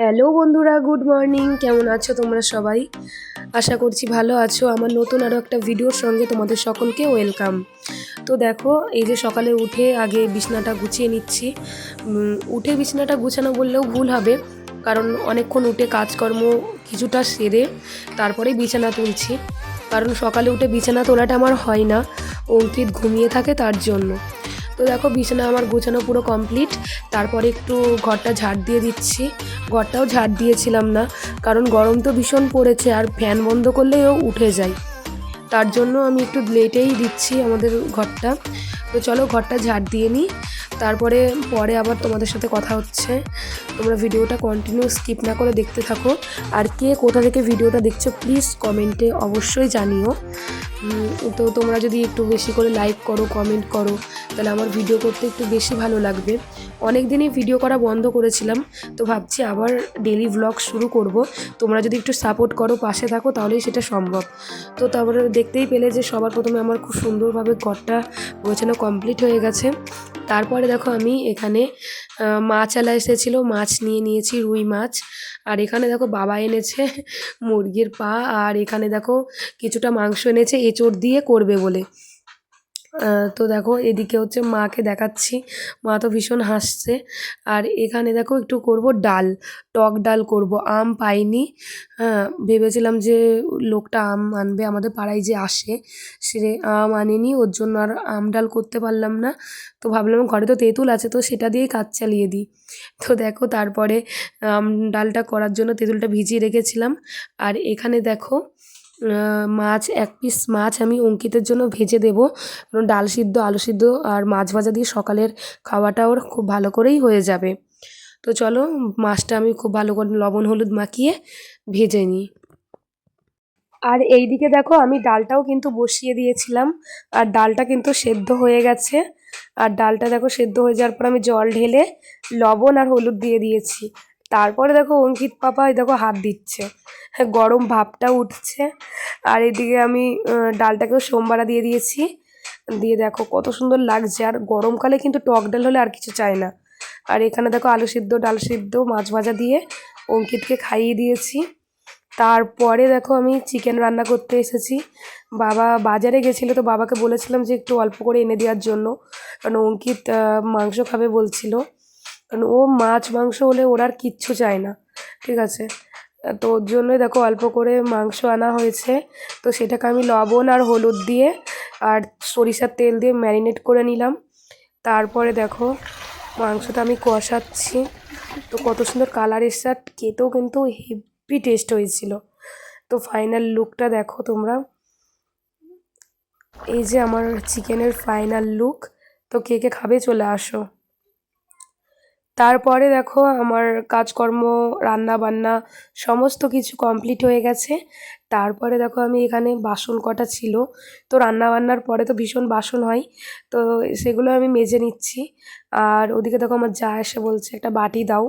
Hello বন্ধুরা, good morning. কেমন আছো তোমরা সবাই? আশা করছি ভালো আছো। আমার নতুন আরও একটা ভিডিওর সঙ্গে তোমাদের সকলকে ওয়েলকাম। তো দেখো, এই যে সকালে উঠে আগে বিছনাটা গুছিয়ে নিচ্ছি। উঠে বিছনাটা গুছানো বললেও ভুল হবে। কারণ অনেকক্ষণ উঠে কাজকর্ম কিছুটা সেরে তারপরেই বিছানা তুলছি। কারণ সকালে উঠে বিছানা তোলাটা আমার হয় না। অঙ্কিত ঘুমিয়ে থাকে তার জন্য। তো দেখো বিছানা আমার গোছানো পুরো কমপ্লিট তারপরে একটু ঘরটা ঝাড় দিয়ে দিচ্ছি। ঘরটাও ঝাড় দিয়েছিলাম না, কারণ গরম তো ভীষণ পড়েছে আর ফ্যান বন্ধ করলেও উঠে যায়। তার জন্য আমি একটু লেটেই দিচ্ছি আমাদের ঘরটা। তো চলো ঘরটা ঝাড় দিয়ে নিই। তারপরে, পরে আবার তোমাদের সাথে কথা হচ্ছে। তোমরা ভিডিওটা কন্টিনিউ স্কিপ না করে দেখতে থাকো। আর কে কোথা থেকে ভিডিওটা দেখছ প্লিজ কমেন্টে অবশ্যই জানিও। তো তোমরা যদি একটু বেশি করে লাইক করো কমেন্ট করো, তাহলে আমার ভিডিও করতে একটু বেশি ভালো লাগবে। অনেক দিনই ভিডিও করা বন্ধ করেছিলাম, তো ভাবছি আবার ডেলি ভ্লগ শুরু করব। তোমরা যদি একটু সাপোর্ট করো, পাশে থাকো, তাহলেই সেটা সম্ভব। তো তারপরে দেখতেই পেলে যে সবার প্রথমে আমার খুব সুন্দরভাবে ঘরটা গোছানো কমপ্লিট হয়ে গেছে। তারপরে দেখো আমি এখানে মাছ আলা এসেছিল, মাছ নিয়ে নিয়েছি, রুই মাছ। আর এখানে দেখো বাবা এনেছে মুরগির পা, আর এখানে দেখো কিছুটা মাংস এনেছে, এঁচড় দিয়ে করবে বলে। তো দেখো এদিকে হচ্ছে মাকে দেখাচ্ছি। মা তো ভীষণ হাসছে। আর এখানে দেখো একটু করব ডাল, টক ডাল করব। আম পাইনি। হ্যাঁ ভেবেছিলাম যে লোকটা আম আনবে, আমাদের পাড়ায় যে আসে, সে আম আনেনি, ওর জন্য আর আম ডাল করতে পারলাম না। তো ভাবলাম ঘরে তো তেঁতুল আছে, তো সেটা দিয়েই কাজ চালিয়ে দিই। তো দেখো তারপরে আম ডালটা করার জন্য তেঁতুলটা ভিজিয়ে রেখেছিলাম। আর এখানে দেখো মাছ, এক পিস মাছ আমি অঙ্কিতের জন্য ভেজে দেবো। কারণ ডাল সিদ্ধ, আলু সিদ্ধ আর মাছ ভাজা দিয়ে সকালের খাওয়াটা ওর খুব ভালো করেই হয়ে যাবে। তো চলো, মাছটা আমি খুব ভালো করে লবণ, হলুদ মাখিয়ে ভেজে নিই। আর এইদিকে দেখো, আমি ডালটাও কিন্তু বসিয়ে দিয়েছিলাম। আর ডালটা কিন্তু সেদ্ধ হয়ে গেছে। আর ডালটা দেখো, সেদ্ধ হয়ে যাওয়ার পর আমি জল ঢেলে লবণ আর হলুদ দিয়ে দিয়েছি। তারপরে দেখো অঙ্কিত পাপা এই দেখো হাত দিচ্ছে। হ্যাঁ, গরম ভাবটা উঠছে। আর এদিকে আমি ডালটাকেও সোমবারা দিয়ে দিয়েছি। দিয়ে দেখো কত সুন্দর লাগছে। আর গরমকালে কিন্তু টক ডাল হলে আর কিছু চাই না। আর এখানে দেখো আলু সিদ্ধ ডাল সিদ্ধ মাছ ভাজা দিয়ে অঙ্কিতকে খাইয়ে দিয়েছি। তারপরে দেখো আমি চিকেন রান্না করতে এসেছি। বাবা বাজারে গেছিল তো বাবাকে বলেছিলাম যে একটু অল্প করে এনে দেওয়ার জন্য। কারণ অঙ্কিত মাংস খাবে বলছিল। কারণ ও মাছ, মাংস হলে ওর আর কিচ্ছু চায় না, ঠিক আছে? তো ওর জন্যই দেখো অল্প করে মাংস আনা হয়েছে। তো সেটাকে আমি লবণ আর হলুদ দিয়ে আর সরিষার তেল দিয়ে ম্যারিনেট করে নিলাম। তারপরে দেখো মাংসটা আমি কষাচ্ছি। তো কত সুন্দর কালার এসছে আর খেতেও কিন্তু হেভি টেস্ট হয়েছিল। তো ফাইনাল লুকটা দেখো তোমরা। এই যে আমার চিকেনের ফাইনাল লুক তো কে কে খাবে চলে আসো। তারপরে দেখো আমার কাজকর্ম রান্না বান্না সমস্ত কিছু কমপ্লিট হয়ে গেছে। তারপরে দেখো আমি এখানে বাসন কটা ছিল। তো রান্না বান্নার পরে তো ভীষণ বাসন হয়। তো সেগুলো আমি মেজে নিচ্ছি। আর ওদিকে দেখো আমার যা এসে বলছে, একটা বাটি দাও।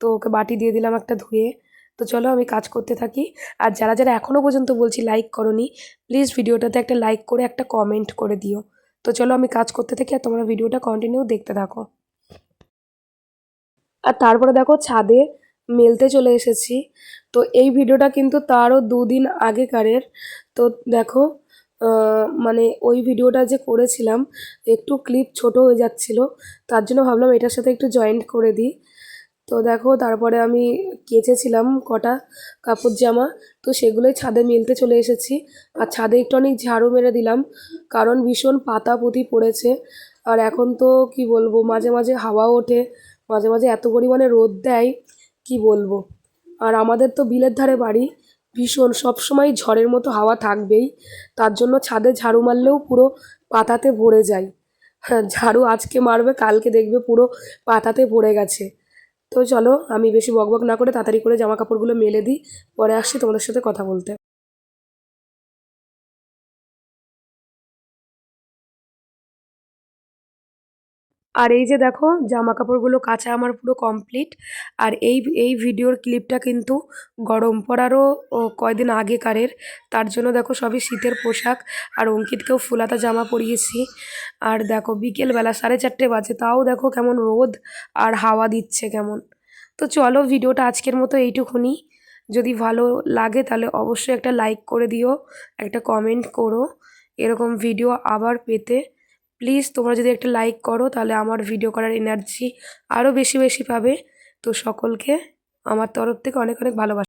তো ওকে বাটি দিয়ে দিলাম একটা ধুয়ে। তো চলো আমি কাজ করতে থাকি। আর যারা যারা এখনও পর্যন্ত বলছি লাইক করনি প্লিজ ভিডিওটাতে একটা লাইক করে, একটা কমেন্ট করে দিও। তো চলো আমি কাজ করতে থাকি আর তোমরা ভিডিওটা কন্টিনিউ দেখতে থাকো। আর তারপরে দেখো ছাদে মেলতে চলে এসেছি। তো এই ভিডিওটা কিন্তু তারও দুদিন আগেকারের। তো দেখো মানে ওই ভিডিওটা যে করেছিলাম, একটু ক্লিপ ছোট হয়ে যাচ্ছিল, তার জন্য ভাবলাম এটার সাথে একটু জয়েন্ট করে দিই। তো দেখো, তারপরে আমি কেচেছিলাম কটা কাপড় জামা, তো সেগুলোই ছাদে মেলতে চলে এসেছি। আর ছাদে একটু অনেক ঝাড়ু মেরে দিলাম, কারণ ভীষণ পাতা পুঁতি পড়েছে। আর এখন তো কি বলব, মাঝে মাঝে হাওয়া ওঠে মাঝে মাঝে এত পরিমাণে রোদ দেয়, কি বলব? আর আমাদের তো বিলের ধারে বাড়ি, ভীষণ, সবসময় ঝড়ের মতো হাওয়া থাকবেই। তার জন্য ছাদে ঝাড়ু মারলেও পুরো পাতাতে ভরে যায়। হ্যাঁ ঝাড়ু আজকে মারবে, কালকে দেখবে পুরো পাতাতে ভরে গেছে। তো চলো, আমি বেশি বকবক না করে তাড়াতাড়ি করে জামা কাপড়গুলো মেলে দিই, পরে আসছি তোমাদের সাথে কথা বলতে। আর এই যে দেখো জামা কাপড়গুলো কাচা আমার পুরো কমপ্লিট আর এই এই ভিডিওর ক্লিপটা কিন্তু গরম পড়ারও কয়দিন আগেকারের তার জন্য দেখো সবই শীতের পোশাক। আর অঙ্কিতকেও ফুলাতা জামা পরিয়েছি। আর দেখো বিকেলবেলা সাড়ে চারটে বাজে, তাও দেখো কেমন রোদ আর হাওয়া দিচ্ছে কেমন। তো চলো ভিডিওটা আজকের মতো এইটুকুনি। যদি ভালো লাগে তাহলে অবশ্যই একটা লাইক করে দিও, একটা কমেন্ট করো। এরকম ভিডিও আবার পেতে প্লিজ তোমরা যদি একটা লাইক করো, তাহলে আমার ভিডিও করার এনার্জি আরও বেশি বেশি পাবে। তো সকলকে আমার তরফ থেকে অনেক অনেক ভালোবাসা।